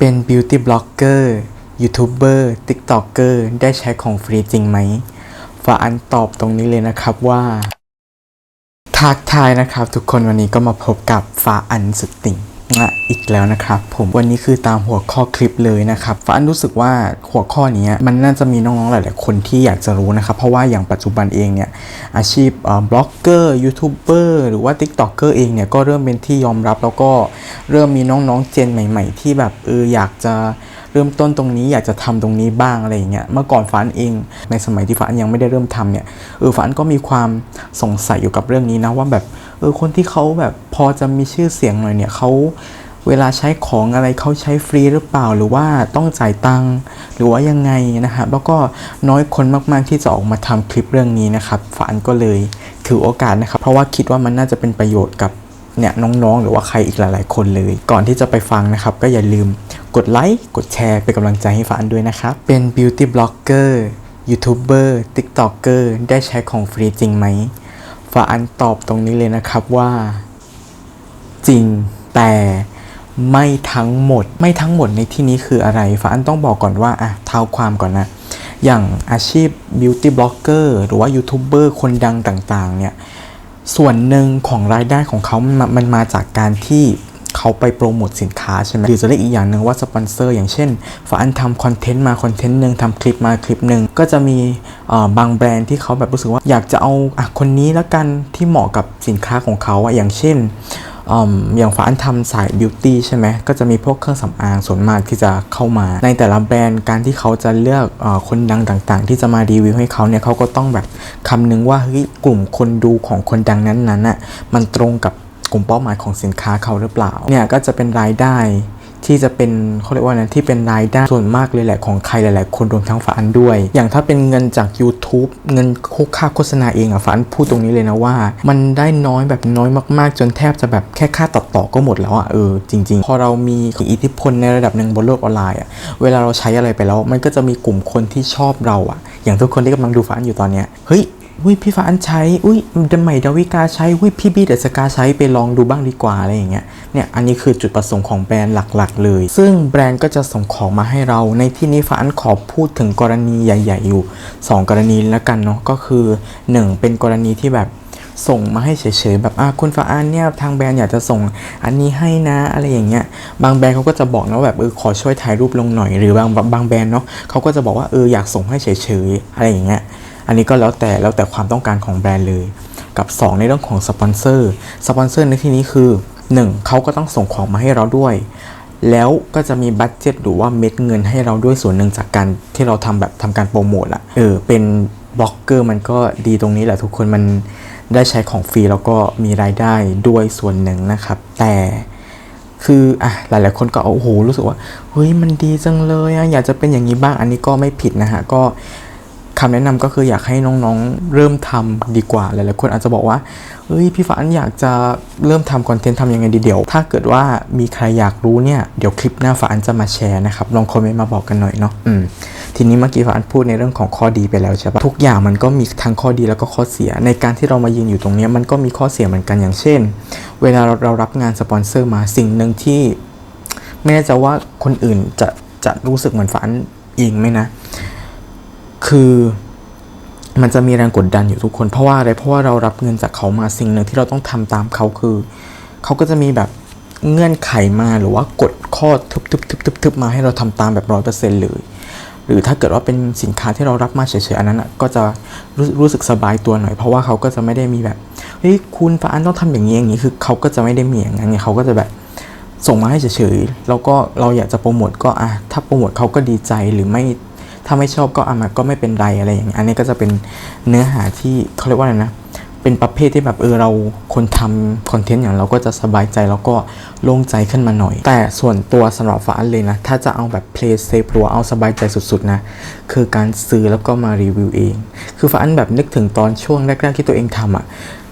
เป็นบิวตี้บล็อกเกอร์ยูทูบเบอร์ติ๊กต็อกเกอร์ได้ใช้ของฟรีจริงไหมฝาอันตอบตรงนี้เลยนะครับว่า ทักทายนะครับทุกคนวันนี้ก็มาพบกับฟ้าอันสุดติ่ง ละอีกแล้วนะครับผมวันนี้คือตามหัวข้อคลิปเลยนะครับฟ้าอันรู้สึกว่าหัวข้อนี้มันน่าจะมีน้องๆหลายๆคนที่อยากจะรู้นะครับเพราะว่าอย่างปัจจุบันเองเนี่ยอาชีพบล็อกเกอร์ยูทูบเบอร์หรือว่า t ิ k t o k เกอร์เองเนี่ยก็เริ่มเป็นที่ยอมรับแล้วก็เริ่มมีน้องๆเจนใหม่ ๆ ที่แบบเอออยากจะ เริ่มต้นตรงนี้อยากจะทำตรงนี้บ้างอะไรอย่างเงี้ยเมื่อก่อนฝันเองในสมัยที่ฝันยังไม่ได้เริ่มทำเนี่ยเออฝันก็มีความสงสัยอยู่กับเรื่องนี้นะว่าแบบเออคนที่เขาแบบพอจะมีชื่อเสียงหน่อยเนี่ยเขาเวลาใช้ของอะไรเขาใช้ฟรีหรือเปล่าหรือว่าต้องจ่ายตังค์หรือว่ายังไงนะครับแล้วก็น้อยคนมาก ๆ ที่จะออกมาทำคลิปเรื่องนี้นะครับฝันก็เลยถือโอกาสนะครับ เพราะว่าคิดว่ามันน่าจะเป็นประโยชน์กับ เนี่ยน้องๆ หรือว่าใครอีกหลาย ๆ คนเลย ก่อนที่จะไปฟังนะครับ ก็อย่าลืมกดไลค์กดแชร์เป็นกำลังใจให้ฟ้าอันด้วยนะครับ เป็นบิวตี้บล็อกเกอร์ยูทูบเบอร์ติ๊กต็อกเกอร์ได้ใช้ของฟรีจริงไหมฟ้าอันตอบตรงนี้เลยนะครับว่า จริงแต่ไม่ทั้งหมด ไม่ทั้งหมดในที่นี้คืออะไรฟ้าอันต้องบอกก่อนว่าอะเท้าความก่อนนะ อย่างอาชีพบิวตี้บล็อกเกอร์หรือว่ายูทูบเบอร์คนดังต่าง ๆ เนี่ย ส่วนหนึ่งของรายได้ของเขามันมามันมาจากการที่เขาไปโปรโมทสินค้าใช่ไหมหรือจะเรียกอีกอย่างหนึ่งว่าสปอนเซอร์อย่างเช่นฝาอันทำคอนเทนต์มาคอนเทนต์หนึ่งทำคลิปมาคลิปหนึ่งก็จะมีบางแบรนด์ที่เขาแบบรู้สึกว่าอยากจะเอาอคนนี้แล้วกันที่เหมาะกับสินค้าของเขาอย่างเช่น ออย่างฟ้าอันทำสายบิวตี้ใช่ไหมก็จะมีพวกเครื่องสำอางส่วนมากที่จะเข้ามา ในแต่ละแบรนด์การที่เขาจะเลือกอคนดังต่างๆ ที่จะมารีวิวให้เขาเนี่ยเขาก็ต้องแบบคำนึงว่าเฮ้ยกลุ่มคนดูของคนดังนั้นๆน่ะมันตรงกับกลุ่มเป้าหมายของสินค้าเขาหรือเปล่าเนี่ยก็จะเป็นรายได้ ที่จะเป็นเขาเรียกว่านะที่เป็นรายได้ส่วนมากเลยแหละของใครหลาย ๆ คนรวมทั้งฝาอันด้วย อย่างถ้าเป็นเงินจาก YouTube เงินค่าโฆษณาเองอะฝาอันพูดตรงนี้เลยนะว่า มันได้น้อยแบบน้อยมาก ๆ จนแทบจะแบบแค่ค่าตัดต่อก็หมดแล้วอะเออจริง ๆ พอเรามีอิทธิพลในระดับหนึ่งบนโลกออนไลน์อะเวลาเราใช้อะไรไปแล้ว มันก็จะมีกลุ่มคนที่ชอบเราอะอย่างทุกคนที่กำลังดูฝาอันอยู่ตอนเนี้ยเฮ้ย อุ้ยพี่ฟ้าอันใช้ อุ้ยเดมใหม่ดาวิกาใช้ อุ้ยพี่บี้เดสกาใช้ไปลองดูบ้างดีกว่าอะไรอย่างเงี้ย เนี่ยอันนี้คือจุดประสงค์ของแบรนด์หลักๆ เลย ซึ่งแบรนด์ก็จะส่งของมาให้เรา ในที่นี้ฟ้าอันขอพูดถึงกรณีใหญ่ ๆ อยู่ 2 กรณีแล้วกันเนาะ ก็คือ 1 เป็นกรณีที่แบบส่งมาให้เฉยๆแบบอะคุณฟ้าอันเนี่ยทางแบรนด์อยากจะส่งอันนี้ให้นะอะไรอย่างเงี้ยบางแบรนด์เขาก็จะบอกนะแบบเออขอช่วยถ่ายรูปลงหน่อยหรือบางบางแบรนด์เนาะเขาก็จะบอกว่าเอออยากส่งให้เฉยๆอะไรอย่างเงี้ย อันนี้ก็แล้วแต่แล้วแต่ความต้องการของแบรนด์เลย กับ 2 ในเรื่องของสปอนเซอร์สปอนเซอร์ในที่นี้คือ 1. เขาก็ต้องส่งของมาให้เราด้วย แล้วก็จะมีบัตเจ็ตหรือว่าเม็ดเงินให้เราด้วยส่วนหนึ่งจากการที่เราทำแบบทำการโปรโมทอะเออเป็นบล็อกเกอร์มันก็ดีตรงนี้แหละทุกคนมันได้ใช้ของฟรีแล้วก็มีรายได้ด้วยส่วนหนึ่งนะครับ แต่คืออะหลายๆคนก็โอ้โหรู้สึกว่าเฮ้ยมันดีจังเลยอะอยากจะเป็นอย่างนี้บ้างอันนี้ก็ไม่ผิดนะฮะก็ คำแนะนำก็คืออยากให้น้องๆ เริ่มทำดีกว่าหลายๆคนอาจจะบอกว่าเฮ้ยพี่ฝันอยากจะเริ่มทำคอนเทนต์ทำยังไงดีเดี๋ยว ถ้าเกิดว่ามีใครอยากรู้เนี่ยเดี๋ยวคลิปหน้าฝันจะมาแชร์นะครับลองคอมเมนต์มาบอกกันหน่อยเนาะอืมทีนี้เมื่อกี้ฝันพูดในเรื่องของข้อดีไปแล้วใช่ปะทุกอย่างมันก็มีทั้งข้อดีแล้วก็ข้อเสีย ในการที่เรามายืนอยู่ตรงเนี้ยมันก็มีข้อเสียเหมือนกันอย่างเช่น เวลาเราเรารับงานสปอนเซอร์มาสิ่งหนึ่งที่ไม่แน่ใจว่าคนอื่นจะจะรู้สึกเหมือนฝันเองไหมนะ คือมันจะมีแรงกดดันอยู่ทุกคน เพราะว่าอะไรเพราะว่าเรารับเงินจากเขามาสิ่งหนึ่งที่เราต้องทำตามเขาคือ เขาก็จะมีแบบเงื่อนไขมาหรือว่ากฎข้อทึบๆๆๆมาให้เราทำตามแบบร้อยเปอร์เซ็นต์เลยหรือถ้าเกิดว่าเป็นสินค้าที่เรารับมาเฉยๆอันนั้นก็จะรู้รู้สึกสบายตัวหน่อย เพราะว่าเขาก็จะไม่ได้มีแบบเฮ้ยคุณฟ้าอันต้องทำอย่างนี้อย่างนี้คือเขาก็จะไม่ได้มีอย่างนั้นไงเขาก็จะแบบส่งมาให้เฉยๆแล้วก็เราอยากจะโปรโมทก็อะถ้าโปรโมทเขาก็ดีใจหรือไม่ ถ้าไม่ชอบก็อะมันก็ไม่เป็นไรอะไรอย่างเงี้ยอันนี้ก็จะเป็นเนื้อหาที่เขาเรียกว่าอะไรนะเป็นประเภทที่แบบเออเราคนทำคอนเทนต์อย่างเราก็จะสบายใจแล้วก็โล่งใจขึ้นมาหน่อย แต่ส่วนตัวสำหรับฟ้าอันเลยนะ ถ้าจะเอาแบบ play safe หรือว่าเอาสบายใจสุดๆนะ คือการซื้อแล้วก็มารีวิวเอง คือฟ้าอันแบบนึกถึงตอนช่วงแรกๆที่ตัวเองทำอะ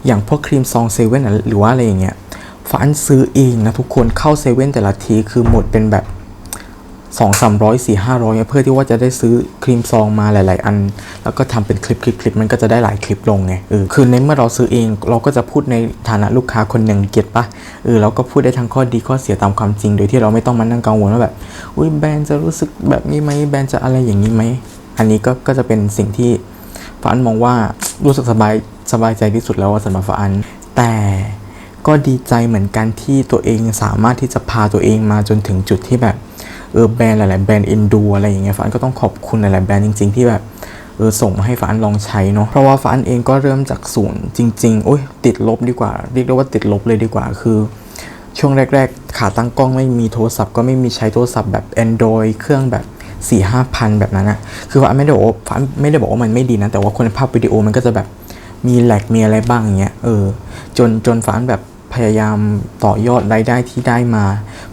อย่างพวกครีมซองเซเว่นหรือว่าอะไรอย่างเงี้ยฟ้าอันซื้อเองนะทุกคนเข้าเซเว่นแต่ละทีคือหมดเป็นแบบ สองสามร้อยสี่ห้าร้อยเพื่อที่ว่าจะได้ซื้อครีมซองมาหลาย ๆ อัน แล้วก็ทำเป็นคลิปคลิปคลิปมันก็จะได้หลายคลิปลงไงเออคือในเมื่อเราซื้อเองเราก็จะพูดในฐานะลูกค้าคนหนึ่งเก็ตปะเออเราก็พูดได้ทั้งข้อดีข้อเสียตามความจริง โดยที่เราไม่ต้องมานั่งกังวลว่าแบบอุ้ยแบรนด์จะรู้สึกแบบนี้ไหมแบรนด์จะอะไรอย่างนี้ไหมอันนี้ก็ก็จะเป็นสิ่งที่ฟ้านมองว่ารู้สึกสบายสบายใจที่สุดแล้วสำหรับฟ้านแต่ก็ดีใจเหมือนกันที่ตัวเองสามารถที่จะพาตัวเองมาจนถึงจุดที่แบบ เออแบรนด์หลาย ๆ แบรนด์เอ็นดูอะไรอย่างเงี้ยฟ้านก็ต้องขอบคุณหลาย ๆ แบรนด์จริง ๆ ที่แบบเออส่งมาให้ฟ้านลองใช้เนาะเพราะว่าฟ้านเองก็เริ่มจากศูนย์จริง ๆ โอ้ยติดลบดีกว่า เรียกได้ว่าติดลบเลยดีกว่าคือ ช่วงแรก ๆ ขาตั้งกล้องไม่มีโทรศัพท์ก็ไม่มีใช้โทรศัพท์แบบ Android เครื่องแบบ4ี่ห้าพันแบบนั้นอะคือฟ้านไม่ได้บอกว่าฟ้านไม่ได้บอกว่ามันไม่ดีนะแต่ว่าคุณภาพวิดีโอมันก็จะแบบมีแหลกมีอะไรบ้างอย่างเงี้ยเออจนจนฟ้านแบบ พยายามต่อยอดรายได้ที่ได้มา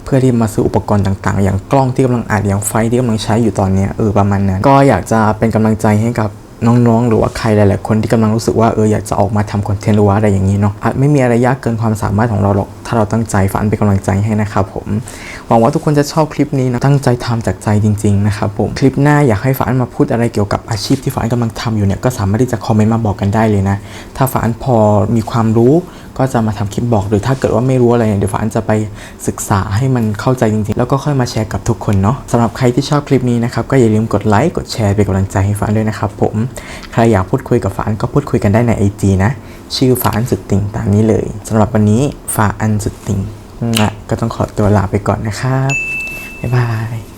เพื่อที่มาซื้ออุปกรณ์ต่างๆ อย่างกล้องที่กำลังอัดอย่างไฟที่กำลังใช้อยู่ตอนนี้เออประมาณนั้น ก็อยากจะเป็นกำลังใจให้กับน้องๆ หรือว่าใครหลายๆคนที่กำลังรู้สึกว่าเอออยากจะออกมาทำคอนเทนต์หรือว่าอะไรอย่างนี้เนาะอาจไม่มีอะไรยากเกินความสามารถของเราหรอก ถ้าเราตั้งใจฝันเป็นกำลังใจให้นะครับผม หวังว่าทุกคนจะชอบคลิปนี้นะตั้งใจทำจากใจจริงๆนะครับผมคลิปหน้าอยากให้ฝันมาพูดอะไรเกี่ยวกับอาชีพที่ฝันกำลังทำอยู่เนี่ยก็สามารถที่จะคอมเมนต์มาบอกกันได้เลยนะ ถ้าฝันพอมีความรู้ก็จะมาทำคลิปบอกหรือถ้าเกิดว่าไม่รู้อะไรเนี่ยเดี๋ยวฝันจะไปศึกษาให้มันเข้าใจจริงๆ แล้วก็ค่อยมาแชร์กับทุกคนเนาะสำหรับใครที่ชอบคลิปนี้นะครับก็อย่าลืมกดไลค์กดแชร์เป็นกำลังใจให้ฝันด้วยนะครับผมใครอยากพูดคุยกับฝันก็พูดคุยกันได้ใน IG นะชื่อฝานสุดติ่งตามนี้เลยสำหรับวันนี้ฝาอันสุดติ่ง ก็ต้องขอตัวลาไปก่อนนะครับ บ๊ายบาย